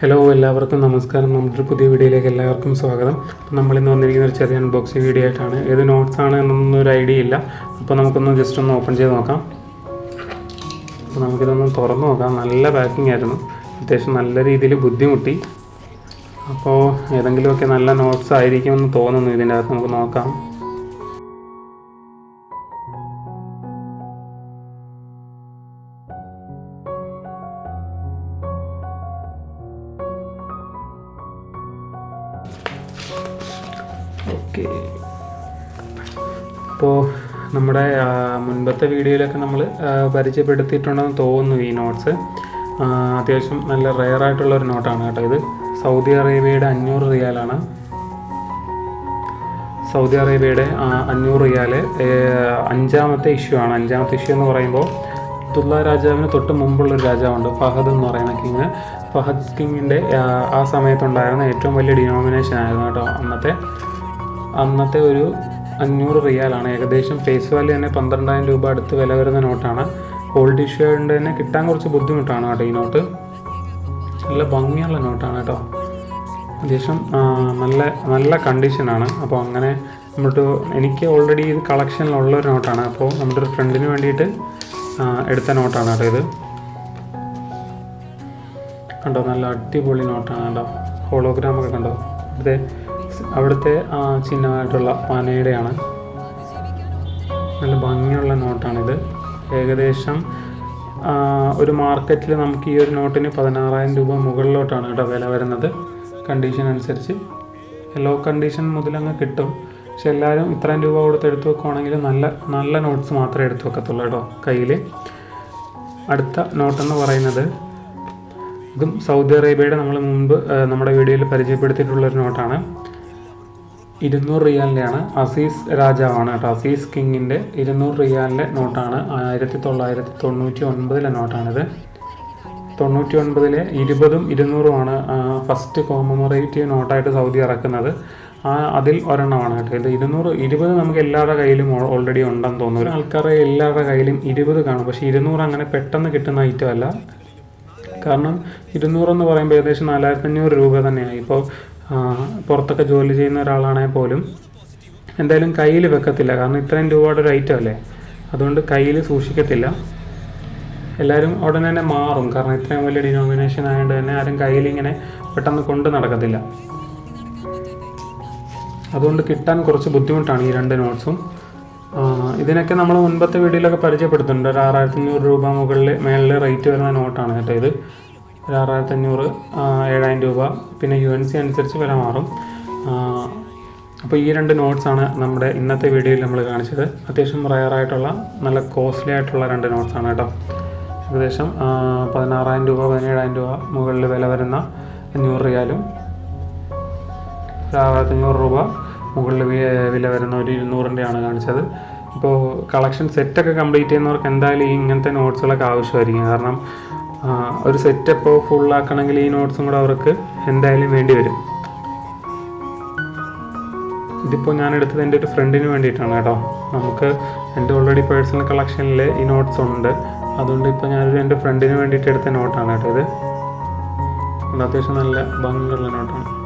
Hello എല്ലാവർക്കും നമസ്കാരം. നമ്മുടെ പുതിയ വീഡിയോയിലേക്ക് എല്ലാവർക്കും സ്വാഗതം. നമ്മളിന്ന് വന്നിരിക്കുന്ന ഒരു ചെറിയ അൺബോക്സിങ് വീഡിയോ ആയിട്ടാണ്. ഏത് നോട്ട്സ് ആണ് എന്നൊന്നും ഒരു ഐഡിയ ഇല്ല. അപ്പോൾ നമുക്കൊന്ന് ജസ്റ്റ് ഒന്ന് ഓപ്പൺ ചെയ്ത് നോക്കാം. അപ്പോൾ നമുക്കിതൊന്ന് തുറന്ന് നോക്കാം. നല്ല പാക്കിംഗ് ആയിരുന്നു. അത്യാവശ്യം നല്ല രീതിയിൽ ബുദ്ധിമുട്ടി. അപ്പോൾ ഏതെങ്കിലുമൊക്കെ നല്ല നോട്ട്സ് ആയിരിക്കുമെന്ന് തോന്നുന്നു ഇതിന്റെ അകത്ത്. നമുക്ക് നോക്കാം. ഓക്കെ. അപ്പോൾ നമ്മുടെ മുൻപത്തെ വീഡിയോയിലൊക്കെ നമ്മൾ പരിചയപ്പെടുത്തിയിട്ടുണ്ടെന്ന് തോന്നുന്നു ഈ നോട്ട്സ്. അത്യാവശ്യം നല്ല റെയർ ആയിട്ടുള്ള ഒരു നോട്ടാണ് കേട്ടോ ഇത്. സൗദി അറേബ്യയുടെ അഞ്ഞൂറ് റിയാലാണ്. സൗദി അറേബ്യയുടെ അഞ്ഞൂറ് റിയാൽ അഞ്ചാമത്തെ ഇഷ്യൂ ആണ്. അഞ്ചാമത്തെ ഇഷ്യൂ എന്ന് പറയുമ്പോൾ അബ്ദുള്ള രാജാവിന് തൊട്ട് മുമ്പുള്ളൊരു രാജാവുണ്ട് ഫഹദ് എന്ന് പറയുന്ന കിങ്. ഫഹദ് കിങ്ങിന്റെ ആ സമയത്തുണ്ടായിരുന്ന ഏറ്റവും വലിയ ഡിനോമിനേഷൻ ആയിരുന്നു കേട്ടോ അന്നത്തെ അന്നത്തെ ഒരു അഞ്ഞൂറ് റിയാലാണ്. ഏകദേശം ഫേസ് വാല്യൂ തന്നെ പന്ത്രണ്ടായിരം രൂപ അടുത്ത് വില വരുന്ന നോട്ടാണ്. ഓൾഡ് ഇഷ്യൂ ആയതുകൊണ്ട് തന്നെ കിട്ടാൻ കുറച്ച് ബുദ്ധിമുട്ടാണ് കേട്ടോ ഈ നോട്ട്. നല്ല ഭംഗിയുള്ള നോട്ടാണ് കേട്ടോ. അത്യാവശ്യം നല്ല നല്ല കണ്ടീഷനാണ് അപ്പോൾ അങ്ങനെ നമ്മൾക്ക് എനിക്ക് ഓൾറെഡി ഇത് കളക്ഷനിലുള്ള ഒരു നോട്ടാണ്. അപ്പോൾ നമ്മുടെ ഒരു ഫ്രണ്ടിന് വേണ്ടിയിട്ട് എടുത്ത നോട്ടാണ് കേട്ടോ ഇത്. കണ്ടോ? നല്ല അടിപൊളി നോട്ടാണ് കേട്ടോ. ഹോളോഗ്രാം ഒക്കെ കണ്ടോ? അവിടുത്തെ ആ ചിഹ്നമായിട്ടുള്ള പനയുടെയാണ്. നല്ല ഭംഗിയുള്ള നോട്ടാണിത്. ഏകദേശം ഒരു മാർക്കറ്റിൽ നമുക്ക് ഈ ഒരു നോട്ടിന് പതിനാറായിരം രൂപ മുകളിലോട്ടാണ് കേട്ടോ വില വരുന്നത്. കണ്ടീഷൻ അനുസരിച്ച്. ലോ കണ്ടീഷൻ മുതലങ്ങ് കിട്ടും. പക്ഷെ എല്ലാവരും ഇത്രയും രൂപ കൊടുത്ത് എടുത്ത് വെക്കുവാണെങ്കിൽ നല്ല നല്ല നോട്ട്സ് മാത്രമേ എടുത്തു വെക്കത്തുള്ളൂ കേട്ടോ കയ്യിൽ അടുത്ത നോട്ടെന്ന് പറയുന്നത് ഇതും സൗദി അറേബ്യയുടെ നമ്മൾ മുൻപ് നമ്മുടെ വീഡിയോയിൽ പരിചയപ്പെടുത്തിയിട്ടുള്ള ഒരു നോട്ടാണ്. ഇരുന്നൂറ് റിയാലിന്റെയാണ് അസീസ് രാജാവാണ് കേട്ടോ. അസീസ് കിങ്ങിന്റെ ഇരുന്നൂറ് റിയാലിന്റെ നോട്ടാണ്. ആയിരത്തി തൊള്ളായിരത്തി തൊണ്ണൂറ്റി ഒൻപതിലെ നോട്ടാണിത്. തൊണ്ണൂറ്റി ഒൻപതിലെ ഇരുപതും ഇരുന്നൂറുമാണ് ഫസ്റ്റ് കോമമറേറ്റീവ് നോട്ടായിട്ട് സൗദി ഇറക്കുന്നത്. ആ അതിൽ ഒരെണ്ണമാണ് കേട്ടോ. ഇത് ഇരുന്നൂറ് ഇരുപത് നമുക്ക് എല്ലാവരുടെ കയ്യിലും ഓൾറെഡി ഉണ്ടെന്ന് തോന്നുന്നു. ആൾക്കാരെ എല്ലാവരുടെ കയ്യിലും ഇരുപത് കാണും. പക്ഷേ ഇരുന്നൂറ് അങ്ങനെ പെട്ടെന്ന് കിട്ടുന്ന ഐറ്റം അല്ല. കാരണം ഇരുന്നൂറെന്ന് പറയുമ്പോൾ ഏകദേശം നാലായിരത്തി അഞ്ഞൂറ് രൂപ തന്നെയാണ്. ഇപ്പോൾ പുറത്തൊക്കെ ജോലി ചെയ്യുന്ന ഒരാളാണെങ്കിൽ പോലും എന്തായാലും കയ്യിൽ വെക്കത്തില്ല. കാരണം ഇത്രയും രൂപയുടെ ഒരു ഐറ്റം അല്ലേ? അതുകൊണ്ട് കയ്യിൽ സൂക്ഷിക്കത്തില്ല. എല്ലാവരും ഉടനെ തന്നെ മാറും. കാരണം ഇത്രയും വലിയ ഡിനോമിനേഷൻ ആയതുകൊണ്ട് തന്നെ ആരും കയ്യിൽ ഇങ്ങനെ പെട്ടെന്ന് കൊണ്ട് നടക്കത്തില്ല. അതുകൊണ്ട് കിട്ടാൻ കുറച്ച് ബുദ്ധിമുട്ടാണ് ഈ രണ്ട് നോട്ട്സും ഇതിനൊക്കെ നമ്മൾ മുൻപത്തെ വീഡിയോയിലൊക്കെ പരിചയപ്പെടുത്തുന്നുണ്ട്. ഒരു ആറായിരത്തി അഞ്ഞൂറ് രൂപ മുകളിൽ മേളിൽ റേറ്റ് വരുന്ന നോട്ടാണ് കേട്ടോ ഇത്. ഒരു ആറായിരത്തി അഞ്ഞൂറ് ഏഴായിരം രൂപ. പിന്നെ യു എൻ സി അനുസരിച്ച് വില മാറും. അപ്പോൾ ഈ രണ്ട് നോട്ട്സാണ് നമ്മുടെ ഇന്നത്തെ വീഡിയോയിൽ നമ്മൾ കാണിച്ചത്. അത്യാവശ്യം റയറായിട്ടുള്ള നല്ല കോസ്റ്റ്ലി ആയിട്ടുള്ള രണ്ട് നോട്ട്സാണ് കേട്ടോ. ഏകദേശം പതിനാറായിരം രൂപ പതിനേഴായിരം രൂപ മുകളിൽ വില വരുന്ന അഞ്ഞൂറ് റിയാലും ആറായിരത്തി അഞ്ഞൂറ് രൂപ മുകളിൽ വില വരുന്ന ഒരു ഇരുന്നൂറിന്റെയാണ് കാണിച്ചത്. ഇപ്പോൾ കളക്ഷൻ സെറ്റൊക്കെ കംപ്ലീറ്റ് ചെയ്യുന്നവർക്ക് എന്തായാലും ഇങ്ങനത്തെ നോട്ട്സുകളൊക്കെ ആവശ്യമായിരിക്കും. കാരണം ഒരു സെറ്റപ്പ് ഫുൾ ഫുള്ളാക്കണമെങ്കിൽ ഈ നോട്ട്സും കൂടെ അവർക്ക് എന്തായാലും വേണ്ടി വരും. ഇതിപ്പോൾ ഞാൻ എടുത്തത് എന്റെ ഒരു ഫ്രണ്ടിന് വേണ്ടിയിട്ടാണ് കേട്ടോ. നമുക്ക് എന്റെ ഓൾറെഡി പേഴ്സണൽ കളക്ഷനിൽ ഈ നോട്ട്സ് ഉണ്ട്. അതുകൊണ്ട് ഇപ്പോൾ ഞാനൊരു എന്റെ ഫ്രണ്ടിന് വേണ്ടിയിട്ട് എടുത്ത നോട്ടാണ് കേട്ടോ ഇത്. അത്യാവശ്യം നല്ല ഭംഗിയുള്ള നോട്ടാണ്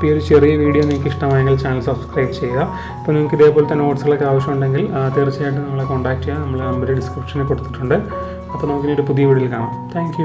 അപ്പോൾ ഈ ഒരു ചെറിയ വീഡിയോ നിങ്ങൾക്ക് ഇഷ്ടമായെങ്കിൽ ചാനൽ സബ്സ്ക്രൈബ് ചെയ്യുക. അപ്പോൾ നിങ്ങൾക്ക് ഇതേപോലത്തെ നോട്ട്സുകളൊക്കെ ആവശ്യമുണ്ടെങ്കിൽ തീർച്ചയായിട്ടും നമ്മളെ കോൺടാക്ട് ചെയ്യുക നമ്മൾ നമ്പർ ഡിസ്ക്രിപ്ഷനിൽ കൊടുത്തിട്ടുണ്ട്. അപ്പോൾ നമുക്കിനി ഒരു പുതിയ വീഡിയോയിൽ കാണാം. താങ്ക്